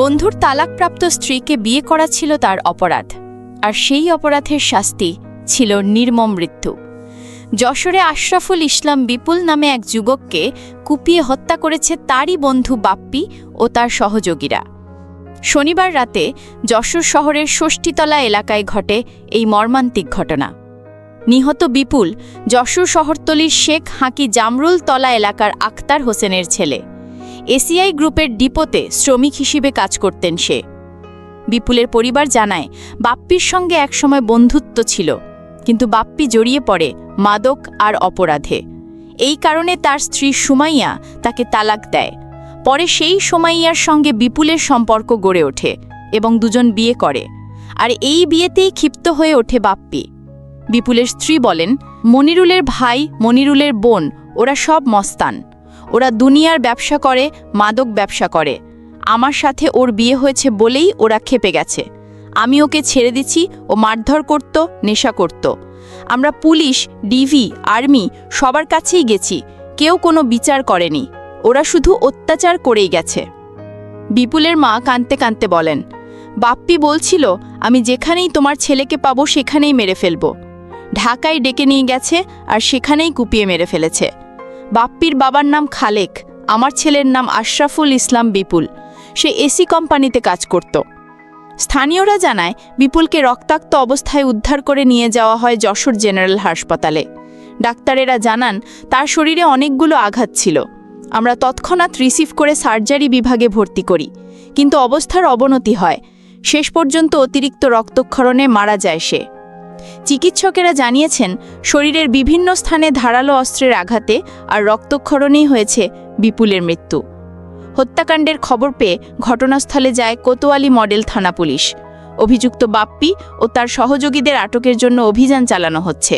বন্ধুর তালাকপ্রাপ্ত স্ত্রীকে বিয়ে করা ছিল তার অপরাধ, আর সেই অপরাধের শাস্তি ছিল নির্মম মৃত্যু। যশোরে আশরাফুল ইসলাম বিপুল নামে এক যুবককে কুপিয়ে হত্যা করেছে তারই বন্ধু বাপ্পি ও তার সহযোগীরা। শনিবার রাতে যশোর শহরের ষষ্ঠীতলা এলাকায় ঘটে এই মর্মান্তিক ঘটনা। নিহত বিপুল যশোর শহরতলির শেখ হাঁকি জামরুল তলা এলাকার আক্তার হোসেনের ছেলে। এসিআই গ্রুপের ডিপোতে শ্রমিক হিসেবে কাজ করতেন সে। বিপুলের পরিবার জানায়, বাপ্পির সঙ্গে একসময় বন্ধুত্ব ছিল, কিন্তু বাপ্পি জড়িয়ে পড়ে মাদক আর অপরাধে। এই কারণে তার স্ত্রী সুমাইয়া তাকে তালাক দেয়। পরে সেই সুমাইয়ার সঙ্গে বিপুলের সম্পর্ক গড়ে ওঠে এবং দুজন বিয়ে করে, আর এই বিয়েতেই ক্ষিপ্ত হয়ে ওঠে বাপ্পি। বিপুলের স্ত্রী বলেন, মনিরুলের ভাই, মনিরুলের বোন, ওরা সব মস্তান। ওরা দুনিয়ার ব্যবসা করে, মাদক ব্যবসা করে। আমার সাথে ওর বিয়ে হয়েছে বলেই ওরা খেপে গেছে। আমি ওকে ছেড়ে দিছি ও মারধর করত, নেশা করত। আমরা পুলিশ, ডিভি, আর্মি সবার কাছেই গেছি, কেউ কোনো বিচার করেনি। ওরা শুধু অত্যাচার করেই গেছে। বিপুলের মা কাঁদতে কাঁদতে বলেন, বাপ্পি বলছিল, আমি যেখানেই তোমার ছেলেকে পাবো সেখানেই মেরে ফেলব। ঢাকায় ডেকে নিয়ে গেছে আর সেখানেই কুপিয়ে মেরে ফেলেছে। বাপ্পির বাবার নাম খালেক, আমার ছেলের নাম আশরাফুল ইসলাম বিপুল। সে এসি কোম্পানিতে কাজ করত। স্থানীয়রা জানায়, বিপুলকে রক্তাক্ত অবস্থায় উদ্ধার করে নিয়ে যাওয়া হয় যশোর জেনারেল হাসপাতালে। ডাক্তারেরা জানান, তার শরীরে অনেকগুলো আঘাত ছিল। আমরা তৎক্ষণাৎ রিসিভ করে সার্জারি বিভাগে ভর্তি করি। কিন্তু অবস্থার অবনতি হয়। শেষ পর্যন্ত অতিরিক্ত রক্তক্ষরণে মারা যায় সে। চিকিৎসকেরা জানিয়েছেন, শরীরের বিভিন্ন স্থানে ধারালো অস্ত্রের আঘাতে আর রক্তক্ষরণেই হয়েছে বিপুলের মৃত্যু। হত্যাকাণ্ডের খবর পেয়ে ঘটনাস্থলে যায় কোতোয়ালি মডেল থানা পুলিশ। অভিযুক্ত বাপ্পি ও তার সহযোগীদের আটকের জন্য অভিযান চালানো হচ্ছে।